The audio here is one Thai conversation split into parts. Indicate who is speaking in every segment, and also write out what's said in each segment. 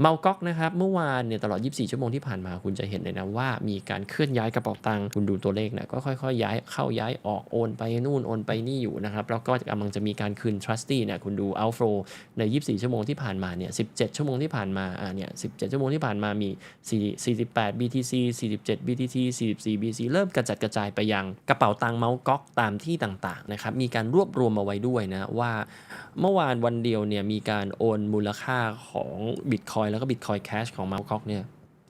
Speaker 1: เมาก๊อกนะครับเมื่อวานเนี่ยตลอด 24 ชั่วโมงที่ผ่านมาคุณจะเห็นเลยนะว่ามีการเคลื่อนย้ายกระเป๋าตังค์คุณดูตัวเลขนะก็ค่อยๆ ย้ายเข้าย้ายออกโอนไปนู่นโอนไปนี่อยู่นะครับแล้วก็กำลังจะมีการคืน trustee เนี่ยคุณดู outflow ใน 24 ชั่วโมงที่ผ่านมาเนี่ย 17 ชั่วโมงที่ผ่านมาอ่าเนี่ย 17 ชั่วโมงที่ผ่านมามี4 48 BTC 47 BTC 44 BTC เริ่มกระจัดกระจายไปยังกระเป๋าตังค์เมาก๊อกตามที่ต่างๆนะครับมีการรวบรวมมาไว้ด้วยนะว่า เมื่อวานวันเดียวเนี่ยมีการโอนมูลค่าของ Bitcoin แล้วก็ Bitcoin Cash ของ Mt. Gox เนี่ย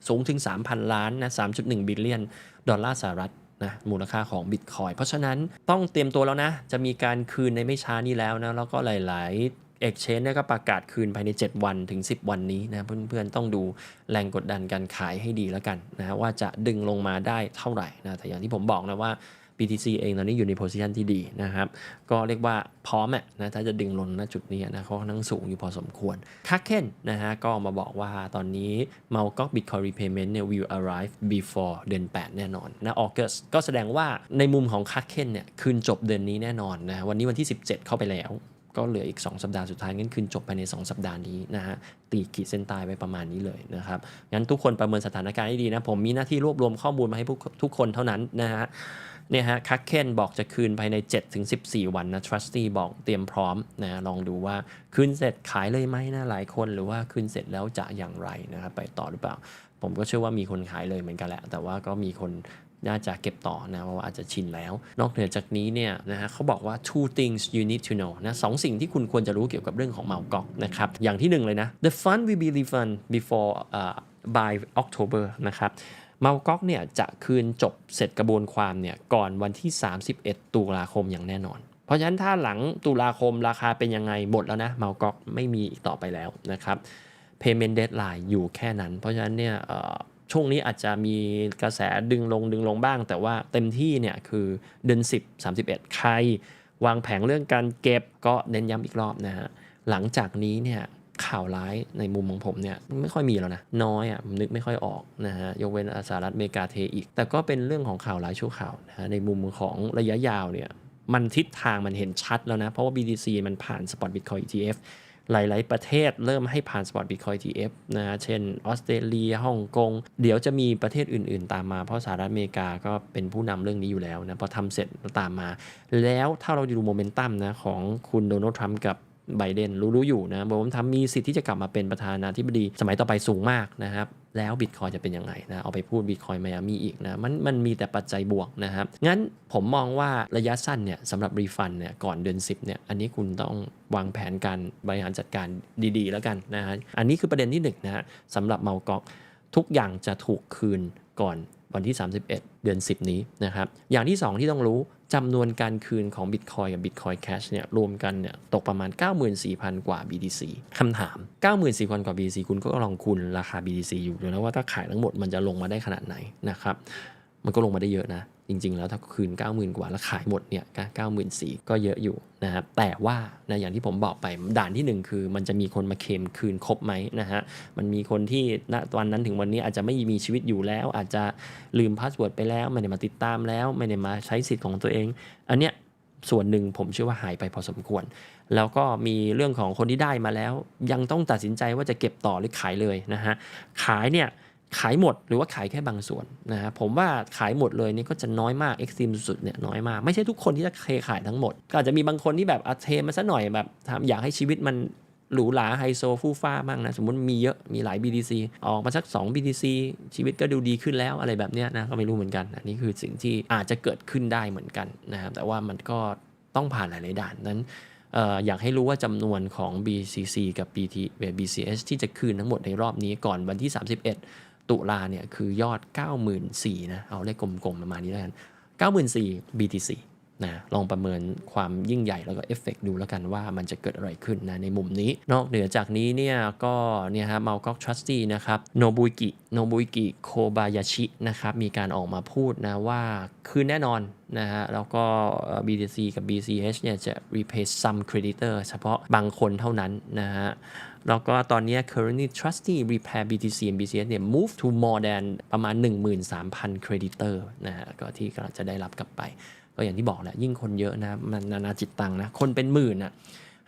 Speaker 1: สูงถึง 3,000 ล้านนะ 3.1 บิลเลียนดอลลาร์สหรัฐนะมูลค่าของ Bitcoin เพราะฉะนั้นต้องเตรียมตัวแล้วนะ จะมีการคืนในไม่ช้านี้แล้วนะ แล้วก็หลาย ๆ Exchange เนี่ยก็ประกาศคืนภายใน 7 วันถึง 10 วันนี้นะเพื่อน ๆ ต้องดูแรงกดดันการขายให้ดีแล้วกันนะว่าจะดึงลงมาได้เท่าไหร่นะแต่อย่างที่ผมบอกนะว่า BTC เองตอนนี้อยู่ในโพซิชันที่ดีนะครับ ก็เรียกว่าพร้อมอะนะถ้าจะดึงลงณจุดนี้นะเขาค่อนข้างสูงอยู่พอสมควรคักเคนนะฮะก็มาบอกว่าตอนนี้ m a l g o k Bitcoin Repayment เนี่ย will arrive before เดือน 8 แน่นอนนะ August ก็แสดงว่าในมุมของคักเคนเนี่ยคืนจบเดือนนี้แน่นอนนะวันนี้วันที่ 17 เข้าไปแล้วก็เหลืออีก 2 สัปดาห์สุดท้ายงั้นคืนจบไปใน 2 สัปดาห์นี้นะฮะตีขีดเส้นตายไวประมาณนี้เลยนะครับงั้นทุกคนประเมินสถานการณ์ให้ดีนะ ผมมีหน้าที่รวบรวมข้อมูลมาให้ทุกคนเท่านั้นนะฮะ เนี่ยฮะคักเคนบอกจะคืนภายใน 7-14 วันนะ trustee บอกเตรียมพร้อมนะลองดูว่าคืนเสร็จขายเลยไหมนะหลายคนหรือว่าคืนเสร็จแล้วจะอย่างไรนะครับไปต่อหรือเปล่า ผมก็เชื่อว่ามีคนขายเลยเหมือนกันแหละ แต่ว่าก็มีคนน่าจะเก็บต่อนะเพราะว่าอาจจะชินแล้ว นอกเหนือจากนี้เนี่ยนะฮะเขาบอกว่า two things you need to know นะสองสิ่งที่คุณควรจะรู้เกี่ยวกับเรื่องของเมาก๊อกนะครับ อย่างที่หนึ่งเลยนะ the fund will be refund before uh, by October นะครับ เมาก๊อกเนี่ยจะคืนจบเสร็จกระบวนความเนี่ยก่อนวันที่ 31 ตุลาคมอย่างแน่นอน เพราะฉะนั้นถ้าหลังตุลาคมราคาเป็นยังไงหมดแล้วนะเมาก๊อกไม่มีอีกต่อไปแล้วนะครับ payment deadline อยู่แค่นั้น เพราะฉะนั้นเนี่ยช่วงนี้อาจจะมีกระแสดึงลงดึงลงบ้าง แต่ว่าเต็มที่เนี่ยคือเดือน10 31 ใคร วางแผงเรื่องการเก็บก็เน้นย้ำอีกรอบนะฮะหลังจากนี้เนี่ย ข่าวร้ายในมุมของผมเนี่ยไม่ค่อยมีแล้วนะน้อยอะนึกไม่ค่อยออกนะฮะยกเว้นสหรัฐอเมริกาเทอีก แต่ก็เป็นเรื่องของข่าวร้ายชั่วข่าวนะฮะในมุมของระยะยาวเนี่ยมันทิศทางมันเห็นชัดแล้วนะ เพราะว่า BTC มันผ่าน Spot Bitcoin ETF หลาย ๆ ประเทศเริ่มให้ผ่าน Spot Bitcoin ETF นะฮะเช่นออสเตรเลียฮ่องกง เดี๋ยวจะมีประเทศอื่น ๆ ตามมา เพราะสหรัฐอเมริกาก็เป็นผู้นำเรื่องนี้อยู่แล้วนะ พอทำเสร็จตามมา แล้วถ้าเราดูโมเมนตัมนะของคุณโดนัลด์ทรัมป์กับ ไบเดนรู้ๆอยู่นะโดนัลด์ทรัมป์มีสิทธิ์ที่จะกลับมาเป็นประธานาธิบดี สมัยต่อไปสูงมากนะครับ แล้วบิตคอยจะเป็นยังไงนะเอาไปพูดบิตคอยไมอามีอีกนะมันมันมีแต่ปัจจัยบวกนะครับ งั้นผมมองว่าระยะสั้นเนี่ยสำหรับรีฟันเนี่ยก่อนเดือน 10เนี่ยอันนี้คุณต้องวางแผนการบริหารจัดการดีๆ แล้วกันนะฮะอันนี้คือประเด็นที่หนึ่งนะฮะสำหรับเมาก๊อกทุกอย่างจะถูกคืนก่อน วันที่ 31 เดือน 10 นี้นะครับ อย่างที่ 2 ที่ต้องรู้จำนวนการคืนของ Bitcoin กับ Bitcoin Cash เนี่ยรวมกันเนี่ยตกประมาณ 94,000 กว่า BTC คำถาม 94,000 กว่า BTC คุณก็ลองคูณราคา BTC อยู่ดูนะว่าถ้าขายทั้งหมดมันจะลงมาได้ขนาดไหนนะครับ มันก็ลงมาได้เยอะนะ จริง ๆ แล้วถ้าคืน 90,000 กว่าแล้วขายหมดเนี่ย94,000ก็เยอะอยู่นะครับแต่ว่านะอย่างที่ผมบอกไปด่านที่ 1 คือ มันจะมีคนมาเคลมคืนครบไหมนะฮะมันมีคนที่ณวันนั้นถึงวันนี้อาจจะไม่มีชีวิตอยู่แล้ว อาจจะลืมพาสเวิร์ดไปแล้ว ไม่ได้มาติดตามแล้ว ไม่ได้มาใช้สิทธิ์ของตัวเอง อันเนี้ยส่วนหนึ่งผมเชื่อว่าหายไปพอสมควร แล้วก็มีเรื่องของคนที่ได้มาแล้ว ยังต้องตัดสินใจว่าจะเก็บต่อหรือขายเลยนะฮะขายเนี่ย ขายหมดหรือว่าขายแค่บางส่วนนะฮะผมว่าขายหมดเลยนี่ก็จะน้อยมากเอ็กซ์ตรีมสุดเนี่ยน้อยมาก ไม่ใช่ทุกคนที่จะเทขายทั้งหมด ก็อาจจะมีบางคนที่แบบอาเทมาซะหน่อยแบบทำอยากให้ชีวิตมันหรูหราไฮโซฟู่ฟ้ามากนะ สมมติมีเยอะมีหลาย BTC ออกมาสัก 2 BTC ชีวิตก็ดูดีขึ้นแล้วอะไรแบบเนี้ยนะก็ไม่รู้เหมือนกัน อันนี้คือสิ่งที่อาจจะเกิดขึ้นได้เหมือนกันนะครับแต่ว่ามันก็ต้องผ่านหลาย ๆ ด่านนั้นอออยากให้รู้ว่าจำนวนของ BCC กับ BT BCS ที่จะคืนทั้งหมดในรอบนี้ก่อนวันที่ 31 ตุลาเนี่ยคือยอด 94,000นะเอาเลขกลมๆประมาณนี้แล้วกัน94,000 BTC นะลองประเมินความยิ่งใหญ่แล้วก็เอฟเฟกดูแล้วกันว่ามันจะเกิดอะไรขึ้นนะในมุมนี้ นอกเหนือจากนี้เนี่ยก็เนี่ยฮะมาลก็กทรัสตี้นะครับโนบุยกิโนบุยกิโคบายาชินะครับมีการออกมาพูดนะว่าคืนแน่นอนนะฮะแล้วก็ BTC กับ BCH เนี่ยจะ repay some creditor เฉพาะบางคนเท่านั้นนะฮะแล้วก็ตอนนี้ currently trustee repair BTC and BCS เนี่ย move to more than ประมาณ 13,000 creditor นะฮะก็ที่กำลังจะได้รับกลับไป ก็อย่างที่บอกแหละยิ่งคนเยอะนะมันนานาจิตตังนะคนเป็นหมื่นอะ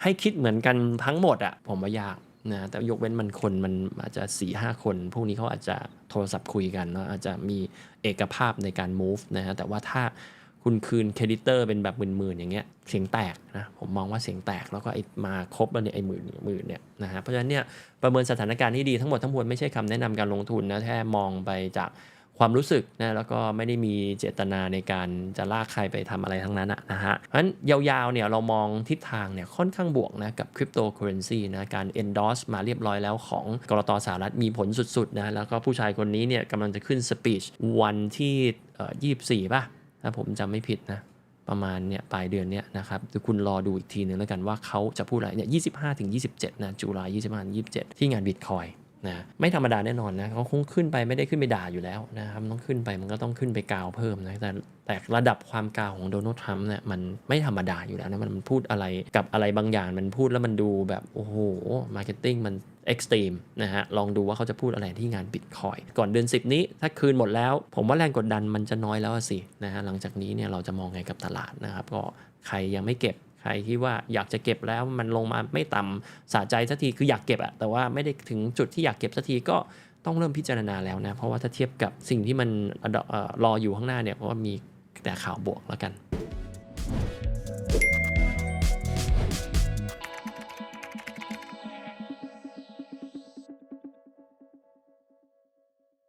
Speaker 1: ให้คิดเหมือนกันทั้งหมดอะผมว่ายากนะแต่ยกเว้นมันคนมันอาจจะ4ี่ห้าคน พวกนี้เขาอาจจะโทรศัพท์คุยกันเนาะอาจจะมีเอกภาพในการ move นะฮะแต่ว่าถ้าคุณคืนเครดิตเตอร์เป็นแบบหมื่นๆอย่างเงี้ยเสียงแตกนะผมมองว่าเสียงแตกแล้วก็ไอ้มาครบแล้วเนี่ยไอ้หมื่นหมื่นเนี่ยนะฮะเพราะฉะนั้นเนี่ยประเมินสถานการณ์ที่ดีทั้งหมดทั้งมวลไม่ใช่คำแนะนำการลงทุนนะแค่มองไปจาก ความรู้สึกนะแล้วก็ไม่ได้มีเจตนาในการจะลากใครไปทำอะไรทั้งนั้นนะฮะเพราะฉะนั้นยาวๆเนี่ยเรามองทิศทางเนี่ยค่อนข้างบวกนะกับคริปโตเคอเรนซีนะการ endorse มาเรียบร้อยแล้วของกรตสหรัฐมีผลสุดๆนะแล้วก็ผู้ชายคนนี้เนี่ยกำลังจะขึ้นสปีชวันที่เอ่อ24 ป่ะ ถ้าผมจำไม่ผิดนะประมาณเนี่ยปลายเดือนเนี้ยนะครับคุณรอดูอีกทีหนึ่งแล้วกันว่าเขาจะพูดอะไรเนี่ย 25 ถึง 27 นะ จุลาย25ถึง27 ที่งานบิตคอย นะไม่ธรรมดาแน่นอนนะเขาคงขึ้นไปไม่ได้ขึ้นไปด่าอยู่แล้วนะครับต้องขึ้นไปมันก็ต้องขึ้นไปกาวเพิ่มนะแต่แต่ระดับความกาวของโดนัลด์ทรัมป์เนี่ยมันไม่ธรรมดาอยู่แล้วนะมันพูดอะไรกับอะไรบางอย่างมันพูดแล้วมันดูแบบ โอ้โหมาร์เก็ตติ้งมันเอ็กซ์ตรีมนะฮะ ลองดูว่าเขาจะพูดอะไรที่งานบิตคอยก่อนเดือน 10 นี้ ถ้าคืนหมดแล้ว ผมว่าแรงกดดันมันจะน้อยแล้วสินะฮะหลังจากนี้เนี่ยเราจะมองไงกับตลาดนะครับ ก็ใครยังไม่เก็บ ใครที่ว่าอยากจะเก็บแล้วมันลงมาไม่ต่ำสะใจสักทีคืออยากเก็บอะแต่ว่าไม่ได้ถึงจุดที่อยากเก็บสักทีก็ต้องเริ่มพิจารณาแล้วนะ เพราะว่าถ้าเทียบกับสิ่งที่มันรออยู่ข้างหน้าเนี่ยเพราะว่ามีแต่ข่าวบวกแล้วกัน